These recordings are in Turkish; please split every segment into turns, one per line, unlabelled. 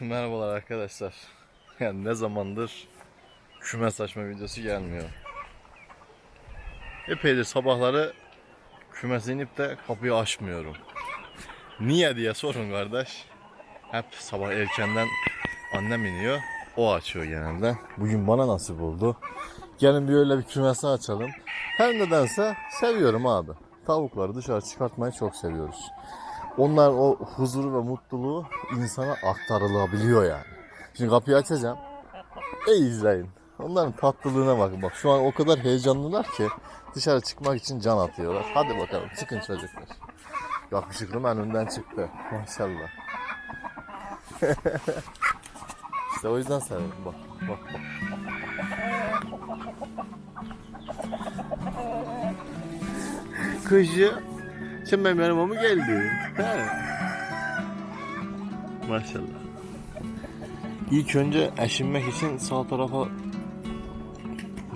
Merhabalar arkadaşlar. Yani ne zamandır kümes açma videosu gelmiyor. Epeydir sabahları kümese inip de kapıyı açmıyorum. Niye diye sorun kardeş. Hep sabah erkenden annem iniyor. O açıyor genelde. Bugün bana nasip oldu. Gelin bir öyle bir kümesi açalım. Her nedense seviyorum abi. Tavukları dışarı çıkartmayı çok seviyoruz. Onlar o huzuru ve mutluluğu insana aktarılabiliyor yani. Şimdi kapıyı açacağım. İyi izleyin. Onların tatlılığına bakın. Bak şu an o kadar heyecanlılar ki dışarı çıkmak için can atıyorlar. Hadi bakalım çıkın çocuklar. Yakışıklım en önden çıktı. Maşallah. işte o yüzden severim. Bak bak bak. Kızı sen benim yanıma mı? He. Maşallah. İlk önce eşinmek için sağ tarafa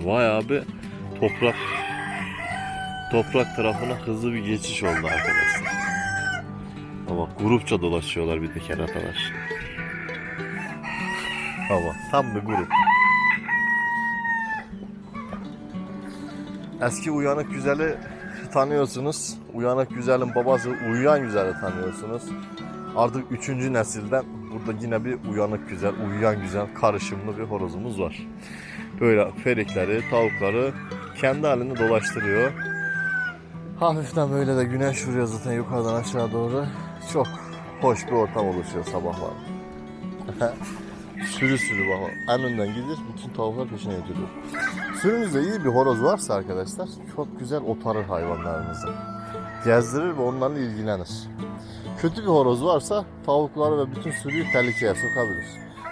Vay abi toprak toprak tarafına hızlı bir geçiş oldu arkadaşlar. Ama grupça dolaşıyorlar bir de keratalar. Ama tam bir grup. Eski uyanık güzeli tanıyorsunuz. Uyanık güzelin babası uyuyan güzeli tanıyorsunuz. Artık üçüncü nesilden burada yine bir uyanık güzel, uyuyan güzel karışımlı bir horozumuz var. Böyle ferikleri, tavukları kendi halinde dolaştırıyor. Hafiften böyle de güneş vuruyor zaten yukarıdan aşağı doğru. Çok hoş bir ortam oluşuyor sabahlar. sürü sürü bak. En önden gider, bütün tavuklar peşine gidiyor. Sürünüzde iyi bir horoz varsa arkadaşlar çok güzel otarır hayvanlarınızı. Gezdirir ve onlarla ilgilenir. Kötü bir horoz varsa tavukları ve bütün sürüyü tehlikeye sokabilir.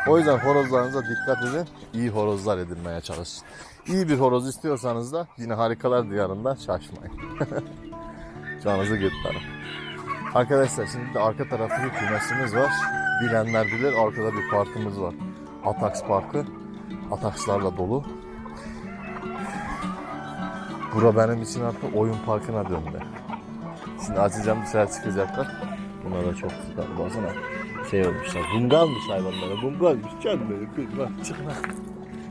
O yüzden horozlarınıza dikkat edin. iyi horozlar edinmeye çalışın. İyi bir horoz istiyorsanız da yine harikalar diyarından şaşmayın. Canınızı gırtlarım. Arkadaşlar şimdi de arka tarafta bir kümesimiz var. Bilenler bilir arkada bir parkımız var. Atax Parkı. Atakslarla dolu. Bura benim için artık oyun parkına döndü. Şimdi açacağım dışarı çıkacaklar. Bunlar da çok güzel. Baksana şey olmuşlar. Bungalmış hayvanlara. Bungalmış. Canları kırma. Çıkma.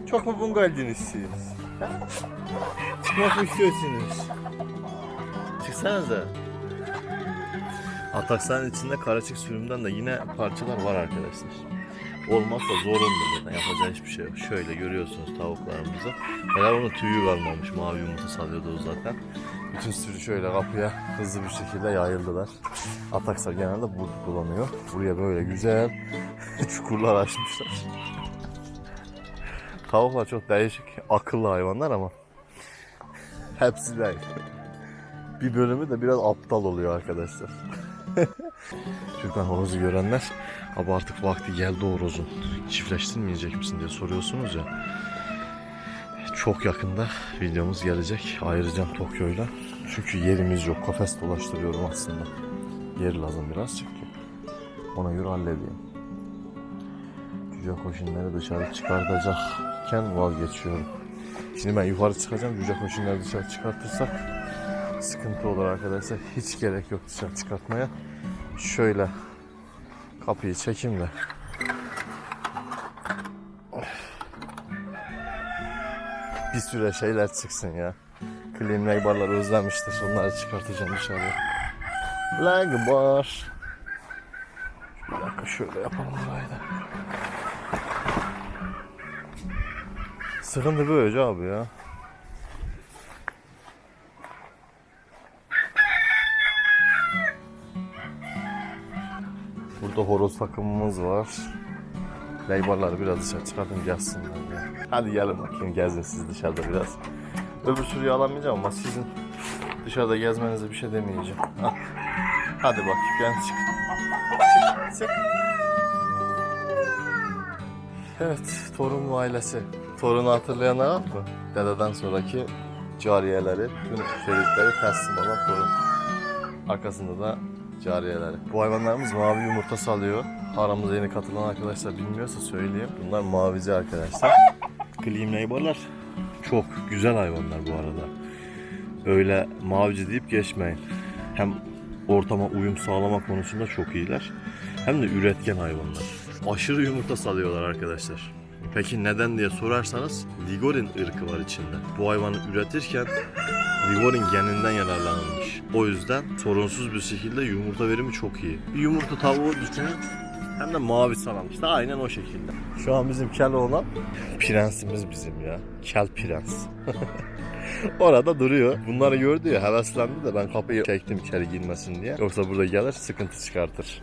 Çok mu bungalcınız siz? Çıkmak mı istiyorsunuz? Çıksanıza. Ataksanın içinde karaçık sürümden de yine parçalar var arkadaşlar. Olmazsa zorunlu zaten yapacağı hiçbir şey yok. Şöyle görüyorsunuz tavuklarımızı. Helal onun tüyü kalmamış. Mavi yumurta salıyordu o zaten. Bütün sürü şöyle kapıya hızlı bir şekilde yayıldılar. Ataksa genelde burada dolanıyor. Buraya böyle güzel çukurlar açmışlar. Tavuklar çok değişik, akıllı hayvanlar ama hepsi değil. Bir bölümü de biraz aptal oluyor arkadaşlar. Türkan horozu görenler abi artık vakti geldi horozun. Çiftleştirmeyecek misin diye soruyorsunuz ya. Çok yakında videomuz gelecek. Ayıracağım Tokyo'yla. Çünkü yerimiz yok. Kafes dolaştırıyorum aslında. Yer lazım birazcık ki. Ona göre halledeyim. Cüce koşunları dışarı çıkartacakken vazgeçiyorum. Şimdi ben yukarı çıkacağım. Cüce koşunları dışarı çıkartırsak sıkıntı olur arkadaşlar. Hiç gerek yok dışarı çıkartmaya. Şöyle kapıyı çekeyim de. Bir süre şeyler çıksın ya. Clean Neighbor'lar özlemiştir. Onları çıkartacağım dışarıya. Lagbar. Bir dakika şöyle yapalım burayı da. Sıkıntı böyle abi ya. Burada horoz takımımız var. Leybarları biraz dışarı çıkartın gelsinler ya. Hadi gelin bakayım gezin siz dışarıda biraz. Öbür sürüyü alamayacağım ama sizin dışarıda gezmenize bir şey demeyeceğim. Hah. Hadi bakayım gel çık. Çık çık. Evet torun ailesi. Torunu hatırlayanlar var mı? Dededen sonraki cariyeleri, tüm şerifleri teslim olan torun. Arkasında da cariyeleri. Bu hayvanlarımız mavi yumurta salıyor. Aramıza yeni katılan arkadaşlar bilmiyorsa söyleyeyim. Bunlar mavici arkadaşlar. Clean Neighbor'lar çok güzel hayvanlar bu arada. Öyle mavici deyip geçmeyin. Hem ortama uyum sağlama konusunda çok iyiler. Hem de üretken hayvanlar. Aşırı yumurta salıyorlar arkadaşlar. Peki neden diye sorarsanız Ligorin ırkı var içinde. Bu hayvanı üretirken Ligorin geninden yararlanılmış. O yüzden sorunsuz bir şekilde yumurta verimi çok iyi. Bir yumurta tavuğu düşünün hem de mavi salam. İşte aynen o şekilde. Şu an bizim kel olan prensimiz bizim ya. Kel prens. Orada duruyor. Bunları gördü ya heveslendi de ben kapıyı çektim içeri girmesin diye. Yoksa burada gelir sıkıntı çıkartır.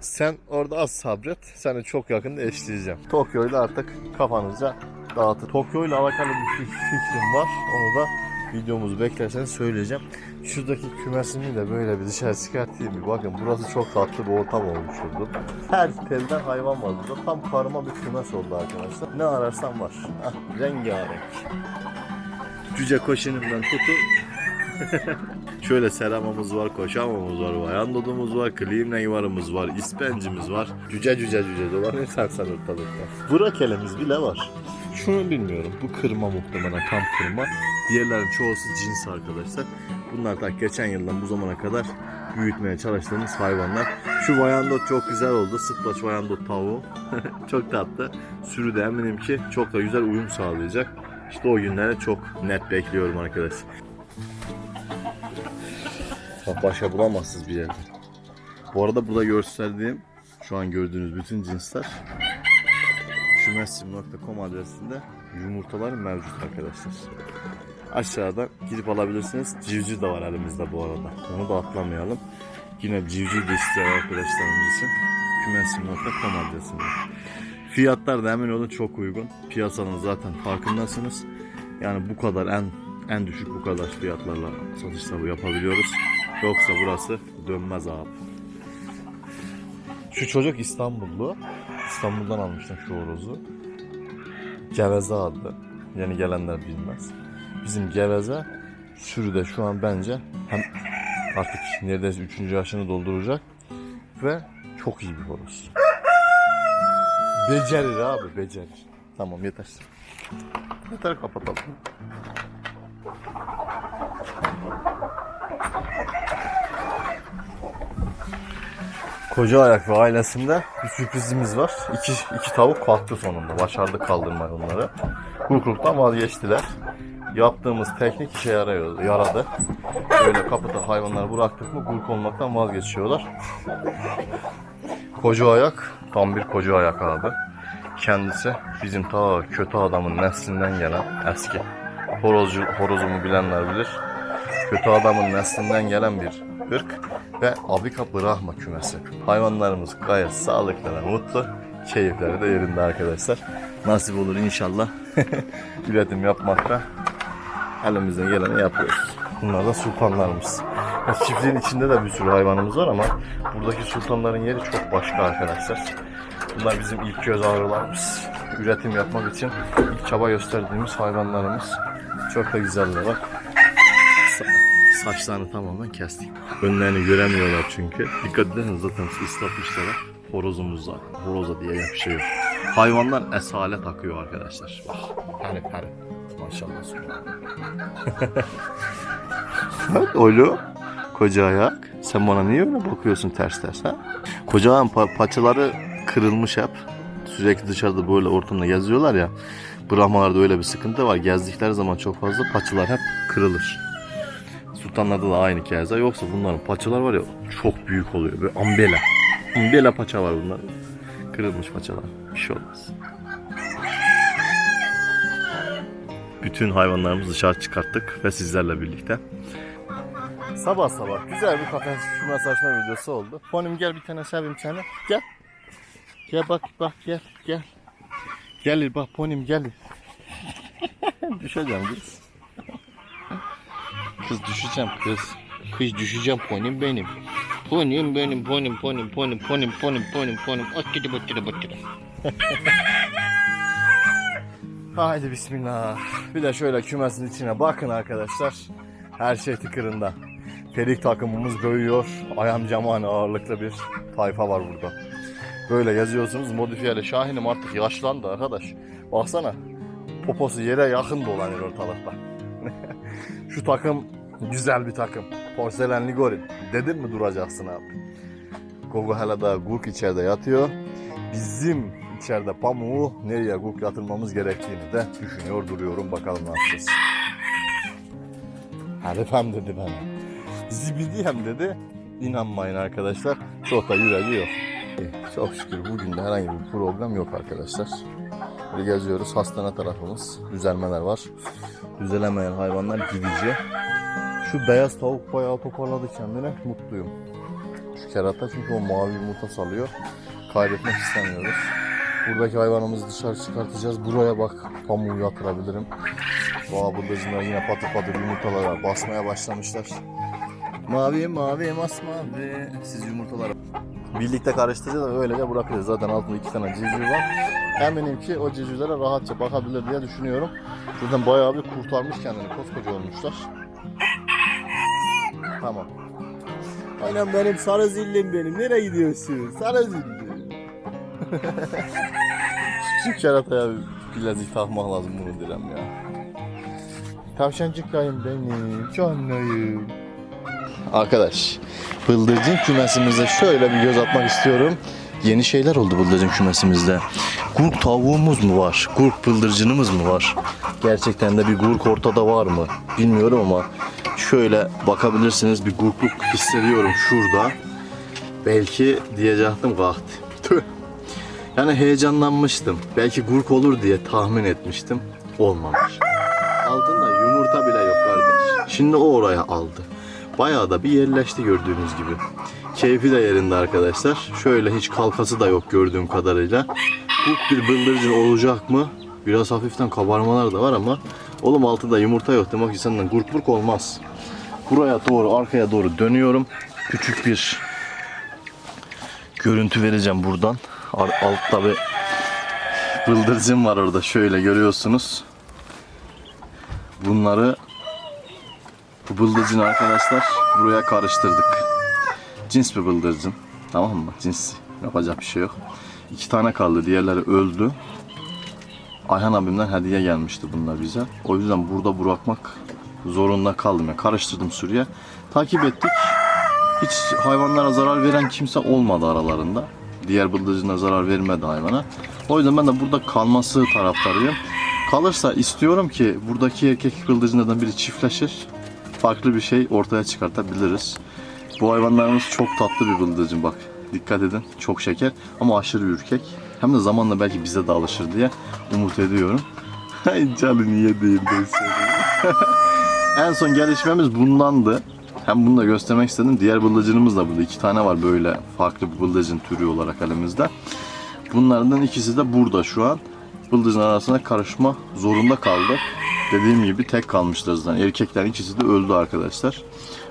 Sen orada az sabret. Seni çok yakında eşleyeceğim. Tokyo'yla artık kafanızca dağıtır. Tokyo'yla alakalı bir fik- fikrim var. Onu da videomuzu beklerseniz söyleyeceğim. Şuradaki kümesini de böyle bir dışarı çıkartayım bir bakın. Burası çok tatlı bir ortam olmuş oldu. Her telden hayvan var burada. Tam karma bir kümes oldu arkadaşlar. Ne ararsan var. Hah, rengarenk. Cüce koşunundan tutun. Şöyle seramamız var, koşamamız var, vayandodumuz var, klimneyvarımız var, ispencimiz var. Cüce cüce cüce dolanıyor sen sen ortalıkta. Brakelemiz bile var. Şunu bilmiyorum. Bu kırma muhtemelen tam kırma. Diğerlerin çoğusu cins arkadaşlar. Bunlar da geçen yıldan bu zamana kadar büyütmeye çalıştığımız hayvanlar. Şu vayandot çok güzel oldu. Sıtlaç vayandot tavuğu. çok tatlı. Sürü de eminim ki çok da güzel uyum sağlayacak. İşte o günleri çok net bekliyorum arkadaşlar. Bak başka bulamazsınız bir yerde. Bu arada burada gösterdiğim şu an gördüğünüz bütün cinsler kümesim.com adresinde yumurtalar mevcut arkadaşlar. Aşağıdan gidip alabilirsiniz. Civciv de var elimizde bu arada. Onu da atlamayalım. Yine civciv de isteyen arkadaşlarımız için kümesim.com adresinde. Fiyatlar da emin olun çok uygun. Piyasanın zaten farkındasınız. Yani bu kadar en en düşük bu kadar fiyatlarla satışta bu yapabiliyoruz. Yoksa burası dönmez abi. Şu çocuk İstanbullu. İstanbul'dan almışlar şu horozu. Geveze adlı. Yeni gelenler bilmez. Bizim geveze sürüde şu an bence hem artık neredeyse 3. yaşını dolduracak ve çok iyi bir horoz. Becerir abi becerir. Tamam yeter. Yeter kapatalım. Koca ayak ve ailesinde bir sürprizimiz var. İki, iki tavuk kalktı sonunda. Başardık kaldırmayı onları. Kurkuluktan vazgeçtiler. Yaptığımız teknik işe yarıyor, yaradı. Böyle kapıda hayvanları bıraktık mı kurk olmaktan vazgeçiyorlar. Koca ayak, tam bir koca ayak abi. Kendisi bizim ta kötü adamın neslinden gelen eski. Horozcu, horozumu bilenler bilir. Kötü adamın neslinden gelen bir ırk ve Abika Brahma kümesi. Hayvanlarımız gayet sağlıklı ve mutlu. Keyifleri de yerinde arkadaşlar. Nasip olur inşallah. Üretim yapmakta elimizden geleni yapıyoruz. Bunlar da sultanlarımız. Çiftliğin içinde de bir sürü hayvanımız var ama buradaki sultanların yeri çok başka arkadaşlar. Bunlar bizim ilk göz ağrılarımız. Üretim yapmak için ilk çaba gösterdiğimiz hayvanlarımız. Çok da güzeller bak. Sa- saçlarını tamamen kestik. Önlerini göremiyorlar çünkü. Dikkat edin zaten ıslatmışlar. Horozumuz var. Horoza diye bir şey yok. Hayvanlar esalet akıyor arkadaşlar. Bak. Hani hani. Maşallah. Bak oğlum. Koca ayak. Sen bana niye öyle bakıyorsun ters ters ha? Koca pa- paçaları kırılmış hep. Sürekli dışarıda böyle ortamda geziyorlar ya. Brahmalarda öyle bir sıkıntı var. Gezdikleri zaman çok fazla paçalar hep kırılır. Sultanlarda da aynı keza. Yoksa bunların paçalar var ya çok büyük oluyor. Böyle ambela. Ambela paça var bunların. Kırılmış paçalar. Bir şey olmaz. Bütün hayvanlarımızı dışarı çıkarttık ve sizlerle birlikte. Sabah sabah güzel bir kafes açma videosu oldu. Ponim gel bir tane seveyim seni. Gel. Gel bak bak gel gel. Gel bak ponim gel. Düşeceğim kız. Kız düşeceğim kız. Kız düşeceğim ponim benim. Ponim benim ponim ponim ponim ponim ponim ponim ponim. Attırı battırı battırı. Haydi bismillah. Bir de şöyle kümesin içine bakın arkadaşlar. Her şey tıkırında. Perik takımımız böyüyor. Ayam camani ağırlıklı bir tayfa var burada. Böyle yazıyorsunuz modifiyeli Şahin'im artık yaşlandı arkadaş. Baksana poposu yere yakın dolanıyor ortalıkta. Şu takım güzel bir takım. Porselen Ligorin. Dedim mi duracaksın abi. Gogo hala da Gurk içeride yatıyor. bizim içeride pamuğu nereye koklatılmamız gerektiğini de düşünüyor duruyorum. Bakalım ne yapacağız. Herifem dedi bana. Zibidiyem dedi. İnanmayın arkadaşlar. Çok da yüreği yok. Çok şükür bugün de herhangi bir problem yok arkadaşlar. Böyle geziyoruz. Hastane tarafımız. Düzelmeler var. Düzelemeyen hayvanlar gidici. Şu beyaz tavuk bayağı toparladı kendine. Mutluyum. Şu kerata çünkü o mavi yumurta salıyor. Kaybetmek istemiyoruz. Buradaki hayvanımızı dışarı çıkartacağız. Buraya bak pamuğu yatırabilirim. Boğa bıldırcınlar yine patır patır yumurtalara basmaya başlamışlar. Mavi mavi masmavi. Siz yumurtaları birlikte karıştıracağız ve öylece bırakacağız. Zaten altında iki tane civciv var. Eminim ki o civcivlere rahatça bakabilir diye düşünüyorum. Zaten bayağı bir kurtarmış kendini. Koskoca olmuşlar. Tamam. Aynen benim sarı zillim benim. Nereye gidiyorsun? Sarı zillim. Küçük kerataya bir bilezik takmak lazım bunu direm ya. Tavşancıklayım benim. Canlayım. Arkadaş, bıldırcın kümesimize şöyle bir göz atmak istiyorum. Yeni şeyler oldu bıldırcın kümesimizde. Gurk tavuğumuz mu var? Gurk bıldırcınımız mı var? Gerçekten de bir gurk ortada var mı? Bilmiyorum ama şöyle bakabilirsiniz bir gurkluk hissediyorum şurada. Belki diyecektim kalktı. Yani heyecanlanmıştım. Belki gurk olur diye tahmin etmiştim. Olmamış. Altında yumurta bile yok kardeş. Şimdi o oraya aldı. Bayağı da bir yerleşti gördüğünüz gibi. Keyfi de yerinde arkadaşlar. Şöyle hiç kalkası da yok gördüğüm kadarıyla. Bu bir bıldırcın olacak mı? Biraz hafiften kabarmalar da var ama oğlum altında yumurta yok demek ki senden gurk burk olmaz. Buraya doğru arkaya doğru dönüyorum. Küçük bir görüntü vereceğim buradan. Al- Altta bir bıldırcın var orada şöyle görüyorsunuz. Bunları bu bıldırcın arkadaşlar buraya karıştırdık. Cins bir bıldırcın. Tamam mı? Cins. Yapacak bir şey yok. İki tane kaldı. Diğerleri öldü. Ayhan abimden hediye gelmişti bunlar bize. O yüzden burada bırakmak zorunda kaldım. Yani karıştırdım sürüye. Takip ettik. Hiç hayvanlara zarar veren kimse olmadı aralarında. Diğer bıldırcına zarar vermedi hayvana. O yüzden ben de burada kalması taraftarıyım. Kalırsa istiyorum ki buradaki erkek bıldırcınlardan biri çiftleşir. Farklı bir şey ortaya çıkartabiliriz. Bu hayvanlarımız çok tatlı bir bıldırcın bak. Dikkat edin. Çok şeker ama aşırı ürkek. Hem de zamanla belki bize de alışır diye umut ediyorum. Ay canı niye değil ben. En son gelişmemiz bundandı. Hem bunu da göstermek istedim. Diğer bıldırcınımız da burada. iki tane var böyle farklı bir bıldırcın türü olarak elimizde. Bunlardan ikisi de burada şu an. Bıldırcın arasına karışma zorunda kaldı. Dediğim gibi tek kalmışlar. Erkeklerin ikisi de öldü arkadaşlar.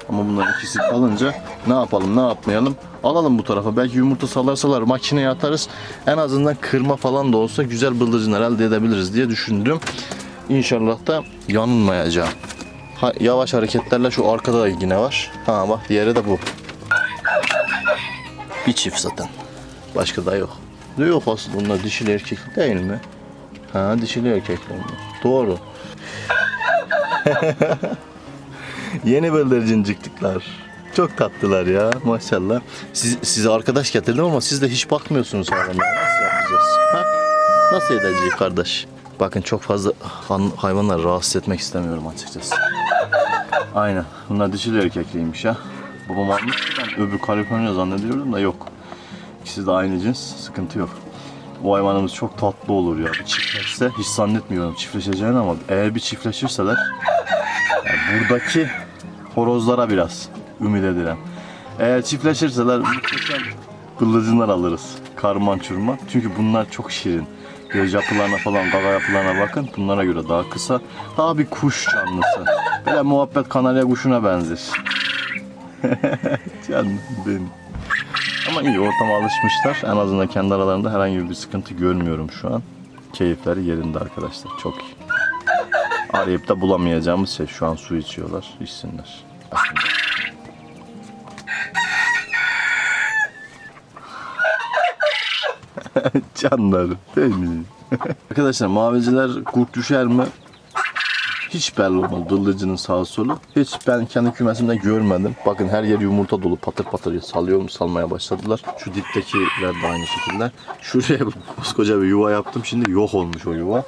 Ama bunların ikisi kalınca ne yapalım ne yapmayalım alalım bu tarafa. Belki yumurta salarsalar makineye atarız. En azından kırma falan da olsa güzel bıldırcınlar elde edebiliriz diye düşündüm. İnşallah da yanılmayacağım. Ha, yavaş hareketlerle şu arkada da yine var. Ha bak diğeri de bu. Bir çift zaten. Başka da yok. Ne yok aslında bunlar dişili erkek değil mi? Ha dişili erkek bunlar. Doğru. Yeni bıldırcıncıklar. Çok tatlılar ya maşallah. Siz, size arkadaş getirdim ama siz de hiç bakmıyorsunuz hayvanlara. Nasıl yapacağız? Ha? Nasıl edeceğiz kardeş? Bakın çok fazla hayvanları rahatsız etmek istemiyorum açıkçası. Aynen. Bunlar dişili erkekliymiş ya. Babam almıştı ben öbür Kaliforniya zannediyordum da yok. İkisi de aynı cins. Sıkıntı yok. Bu hayvanımız çok tatlı olur ya. Bir çiftleşse hiç zannetmiyorum çiftleşeceğini ama eğer bir çiftleşirseler yani buradaki horozlara biraz ümit edilen. Eğer çiftleşirseler muhteşem bıldırcınlar alırız. Karman çurma. Çünkü bunlar çok şirin. Göz yapılarına falan, gaga yapılarına bakın. Bunlara göre daha kısa. Daha bir kuş canlısı. Böyle muhabbet kanarya kuşuna benzer. Canım benim. Ama iyi ortama alışmışlar. En azından kendi aralarında herhangi bir sıkıntı görmüyorum şu an. Keyifleri yerinde arkadaşlar. Çok iyi. Arayıp da bulamayacağımız şey şu an su içiyorlar. içsinler. Canlarım değil? Arkadaşlar maviciler kurt düşer mi? hiç belli olmadı dıllıcının sağı solu. Hiç ben kendi kümesimde görmedim. Bakın her yer yumurta dolu patır patır salıyor salmaya başladılar. Şu diptekiler de aynı şekilde. Şuraya koskoca bir yuva yaptım. Şimdi yok olmuş o yuva.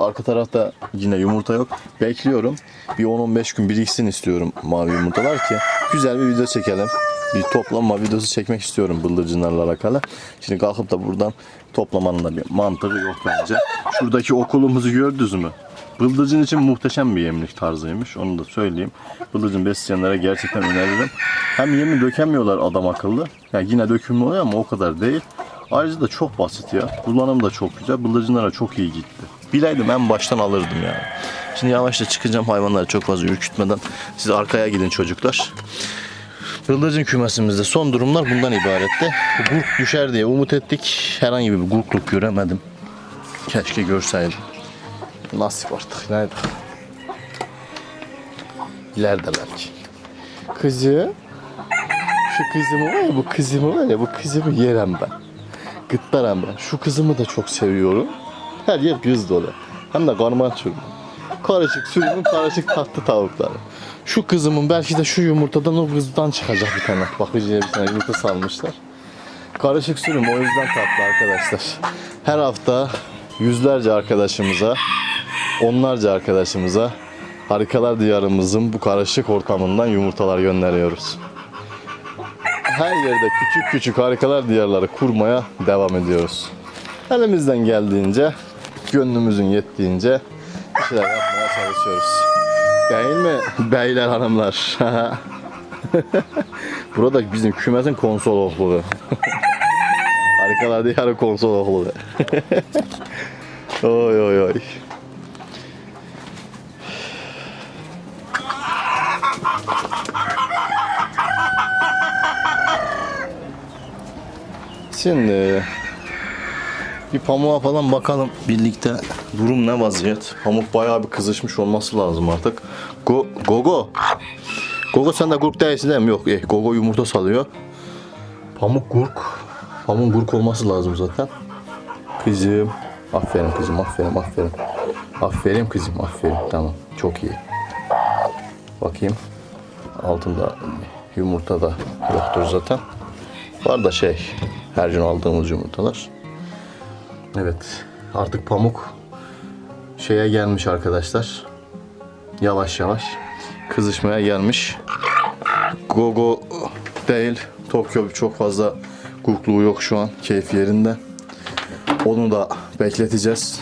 Arka tarafta yine yumurta yok. Bekliyorum. Bir 10-15 gün biriksin istiyorum mavi yumurtalar ki güzel bir video çekelim. Bir toplama videosu çekmek istiyorum bıldırcınlarla alakalı. Şimdi kalkıp da buradan toplamanın da bir mantığı yok bence. Şuradaki okulumuzu gördünüz mü? Bıldırcın için muhteşem bir yemlik tarzıymış. Onu da söyleyeyim. Bıldırcın besleyenlere gerçekten öneririm. Hem yemi dökemiyorlar adam akıllı. Yani yine dökümlü oluyor ama o kadar değil. Ayrıca da çok basit ya. Kullanım da çok güzel. Bıldırcınlara çok iyi gitti. Bileydim en baştan alırdım yani. Şimdi yavaşça çıkacağım hayvanları çok fazla ürkütmeden. Siz arkaya gidin çocuklar. Bıldırcın kümesimizde son durumlar bundan ibaretti. Gurk düşer diye umut ettik. Herhangi bir gurkluk göremedim. Keşke görseydim. Nasip artık. Nerede? İleride belki. Kızı. Şu kızımı var ya bu kızımı var ya bu kızımı yerim ben. Gıtlarım ben. Şu kızımı da çok seviyorum. Her yer kız dolu. Hem de karman çürüm. Karışık sürümün karışık tatlı tavukları. Şu kızımın belki de şu yumurtadan o kızdan çıkacak bir tane. Bakıcıya bir tane yumurta salmışlar. Karışık sürüm o yüzden tatlı arkadaşlar. Her hafta yüzlerce arkadaşımıza, onlarca arkadaşımıza Harikalar Diyarımızın bu karışık ortamından yumurtalar gönderiyoruz. Her yerde küçük küçük harikalar diyarları kurmaya devam ediyoruz. Elimizden geldiğince, gönlümüzün yettiğince bir şeyler yapmaya çalışıyoruz. Değil mi beyler hanımlar? Burada bizim kümesin konsolosluğu. Harikalar diyarı konsolosluğu. oy oy oy. Şimdi bir pamuğa falan bakalım birlikte durum ne vaziyet. Pamuk bayağı bir kızışmış olması lazım artık. Go, Gogo. Gogo sen de gurk değilsin değil mi? Yok. Eh, Gogo yumurta salıyor. Pamuk gurk. Pamuk gurk olması lazım zaten. Kızım. Aferin kızım aferin aferin. Aferin kızım aferin. Tamam çok iyi. Bakayım. Altında yumurta da yoktur zaten. Var da şey, her gün aldığımız yumurtalar. Evet, artık pamuk şeye gelmiş arkadaşlar. Yavaş yavaş kızışmaya gelmiş. Gogo değil, Tokyo çok fazla gurkluğu yok şu an, keyfi yerinde. Onu da bekleteceğiz.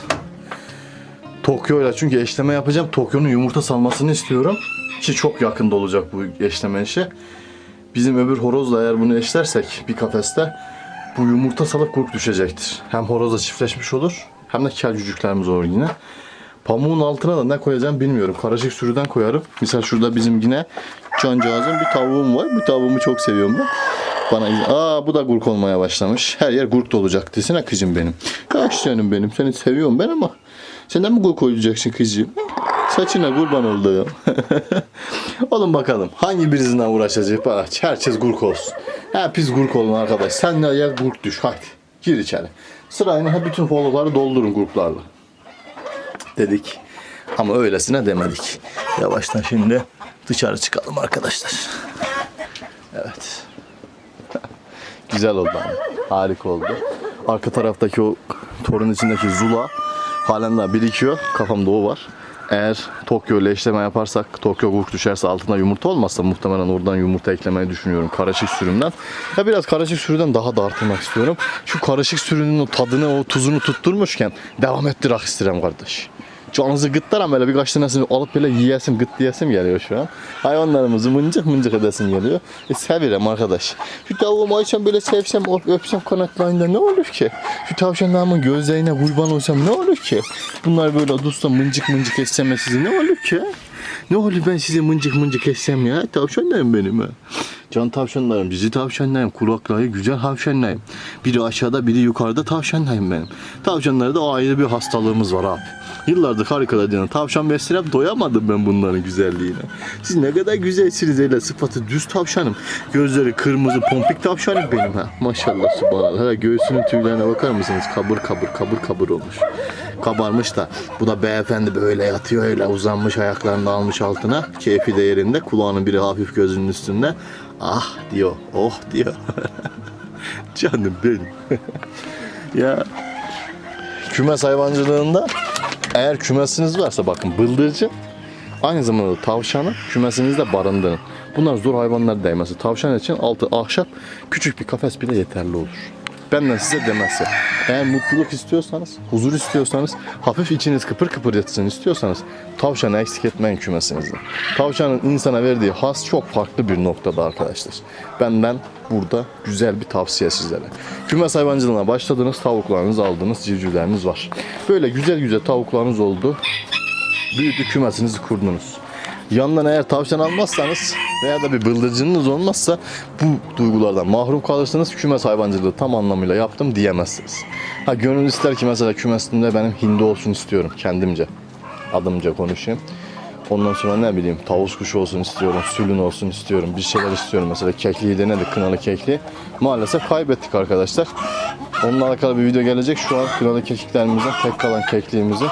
Tokyo ile çünkü eşleme yapacağım. Tokyo'nun yumurta salmasını istiyorum. Ki çok yakında olacak bu eşleme işi. Bizim öbür horozla eğer bunu eşlersek bir kafeste bu yumurta salıp kurk düşecektir. Hem horozla çiftleşmiş olur hem de kel cücüklerimiz olur yine. Pamuğun altına da ne koyacağım bilmiyorum. Karışık sürüden koyarım. Misal şurada bizim yine cancağızın bir tavuğum var. Bu tavuğumu çok seviyorum ben. Bana izin- Aa bu da gurk olmaya başlamış. Her yer gurk olacak desene kızım benim. Kaç canım benim. Seni seviyorum ben ama. Sen de mi gurk olacaksın kızım? Saçına kurban oldum. Oğlum bakalım hangi birisinden uğraşacak? Bak herkes gurk olsun. Hepiniz gurk olun arkadaş. Sen yer gurk düş. Haydi gir içeri. Sırayla bütün folukları doldurun gurklarla. Dedik. Ama öylesine demedik. Yavaştan şimdi dışarı çıkalım arkadaşlar. Evet. Güzel oldu ama. Harika oldu. Arka taraftaki o torun içindeki zula halen daha birikiyor. Kafamda o var. Eğer Tokyo ile eşleme yaparsak, Tokyo gurk düşerse altına yumurta olmazsa muhtemelen oradan yumurta eklemeyi düşünüyorum karışık sürümden. Ya biraz karışık sürüden daha da artırmak istiyorum. Şu karışık sürünün o tadını, o tuzunu tutturmuşken devam ettirak isterim kardeş. Canınızı gıtlar böyle birkaç tanesini alıp böyle yiyesim, gıt diyesim geliyor şu an. Hayvanlarımızı mıncık mıncık edesim geliyor. E severim arkadaş. Şu tavuğumu açsam böyle sevsem, öp- öpsem kanatlarında ne olur ki? Şu tavşanlarımın gözlerine kurban olsam ne olur ki? Bunlar böyle dursa mıncık mıncık etsem sizi ne olur ki? Ne olur ben size mıncık mıncık etsem ya? Tavşanlarım benim ha. Can tavşanlarım, dizi tavşanlarım, kulakları güzel tavşanlarım. Biri aşağıda, biri yukarıda tavşanlarım benim. Tavşanlarda ayrı bir hastalığımız var abi. Yıllardır harikalar diyen tavşan beslerim doyamadım ben bunların güzelliğine. Siz ne kadar güzelsiniz öyle sıfatı düz tavşanım. Gözleri kırmızı pompik tavşanım benim ha. Maşallah subhanallah. Ha, göğsünün tüylerine bakar mısınız? Kabır kabır kabır kabır olmuş. kabarmış da bu da beyefendi böyle yatıyor öyle uzanmış ayaklarını almış altına. Keyfi de yerinde. Kulağının biri hafif gözünün üstünde. Ah diyor. Oh diyor. Canım benim. ya kümes hayvancılığında eğer kümesiniz varsa bakın bıldırcın aynı zamanda da tavşanı kümesinizde barındırın. Bunlar zor hayvanlar değil. Mesela tavşan için altı ahşap küçük bir kafes bile yeterli olur. Benden size demesi. Eğer mutluluk istiyorsanız, huzur istiyorsanız, hafif içiniz kıpır kıpır yatsın istiyorsanız tavşanı eksik etmeyin kümesinizde. Tavşanın insana verdiği has çok farklı bir noktada arkadaşlar. Benden burada güzel bir tavsiye sizlere. Kümes hayvancılığına başladınız, tavuklarınızı aldınız, civcivleriniz var. Böyle güzel güzel tavuklarınız oldu büyüdü kümesinizi kurdunuz. Yandan eğer tavşan almazsanız veya da bir bıldırcınınız olmazsa bu duygulardan mahrum kalırsınız. Kümes hayvancılığı tam anlamıyla yaptım diyemezsiniz. Ha gönül ister ki mesela kümesimde benim hindi olsun istiyorum kendimce. Adımca konuşayım. Ondan sonra ne bileyim tavus kuşu olsun istiyorum, sülün olsun istiyorum, bir şeyler istiyorum. Mesela kekliği denedik, kınalı kekliği. Maalesef kaybettik arkadaşlar. Onunla alakalı bir video gelecek. Şu an kınalı kekiklerimizin, tek kalan kekliğimizi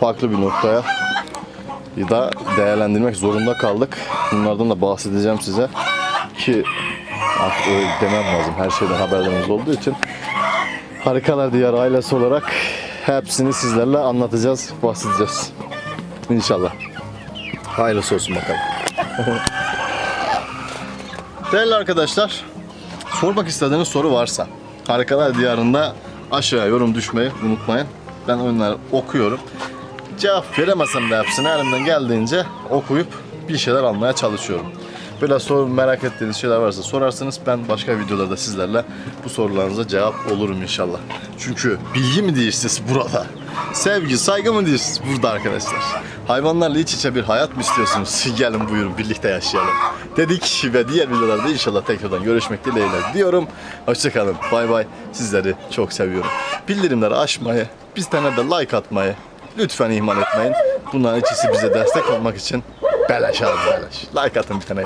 farklı bir noktaya da değerlendirmek zorunda kaldık. Bunlardan da bahsedeceğim size. Ki artık demem lazım. Her şeyden haberlerimiz olduğu için. Harikalar Diyar ailesi olarak hepsini sizlerle anlatacağız, bahsedeceğiz. İnşallah. Hayırlısı olsun bakalım. Değerli arkadaşlar, sormak istediğiniz soru varsa Harikalar Diyarı'nda aşağıya yorum düşmeyi unutmayın. Ben onları okuyorum. Cevap veremesem de hepsine elimden geldiğince okuyup bir şeyler almaya çalışıyorum. Böyle soru merak ettiğiniz şeyler varsa sorarsınız. Ben başka videolarda sizlerle bu sorularınıza cevap olurum inşallah. Çünkü bilgi mi değişsiz burada? Sevgi, saygı mı değişsiz burada arkadaşlar? Hayvanlarla iç içe bir hayat mı istiyorsunuz? Gelin buyurun birlikte yaşayalım. Dedik ve diğer videolarda inşallah tekrardan görüşmek dileğiyle diyorum. Hoşçakalın. Bay bay. Sizleri çok seviyorum. Bildirimleri açmayı, bizden de like atmayı, Lütfen ihmal etmeyin. Bunların ikisi bize destek olmak için beleş abi beleş. Like atın bir tane.